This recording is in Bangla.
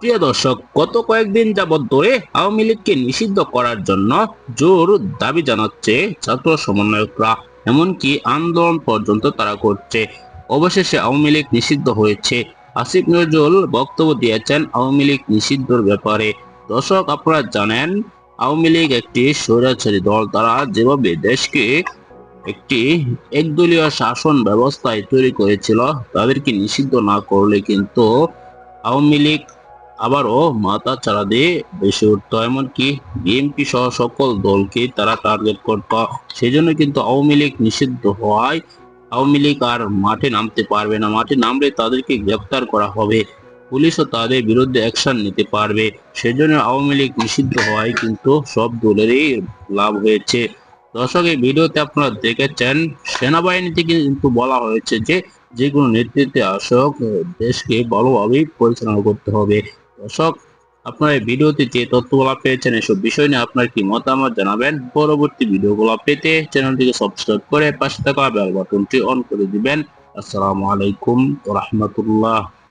প্রিয় দর্শক, গত কয়েকদিন যাবৎ ধরে আওয়ামী লীগকে নিষিদ্ধ করার জন্য জোর দাবি জানাচ্ছে ছাত্র সমন্বয়করা। এমনকি আন্দোলন পর্যন্ত তারা করছে। অবশেষে আওয়ামী লীগ নিষিদ্ধ হয়েছে। আসিফ নজরুল বক্তব্য দিয়েছেন আওয়ামী লীগ নিষিদ্ধর ব্যাপারে। দর্শক, আপনারা জানেন, আওয়ামী লীগ একটি স্বৈরাচারী দল। তারা যেভাবে দেশকে একটি একদলীয় শাসন ব্যবস্থায় তৈরি করেছিল, তাদেরকে নিষিদ্ধ না করলে কিন্তু আওয়ামী লীগ আবারও মাথা চাড়া দিয়ে বেশি উঠতো। এমনকি বিএনপি সহ সকল দলকে তারা টার্গেট করত। সেই জন্য কিন্তু আওয়ামী লীগ নিষিদ্ধ হওয়ায় আওয়ামী লীগ আর মাঠে নামতে পারবে না। মাঠে নামলে তাদেরকে গ্রেপ্তার করা হবে। পুলিশও তাদের বিরুদ্ধে অ্যাকশন নিতে পারবে। সেজন্য আওয়ামী লীগ নিষিদ্ধ হওয়ায় কিন্তু সব দলেরই লাভ হয়েছে। দর্শক, এই ভিডিওতে আপনারা দেখেছেন সেনাবাহিনী থেকে কিন্তু বলা হয়েছে যে যে কোনো নেতৃত্বে আসক, দেশকে ভালোভাবে পরিচালনা করতে হবে। দর্শক, আপনার এই ভিডিওতে যে তথ্যগুলো পেয়েছেন, এসব বিষয় নিয়ে আপনার কি মতামত জানাবেন? পরবর্তী ভিডিওগুলো পেতে চ্যানেলটিকে সাবস্ক্রাইব করে পাশে থাকা বেল বাটনটি অন করে দিবেন। আসসালামু আলাইকুম রহমতুল্লাহ।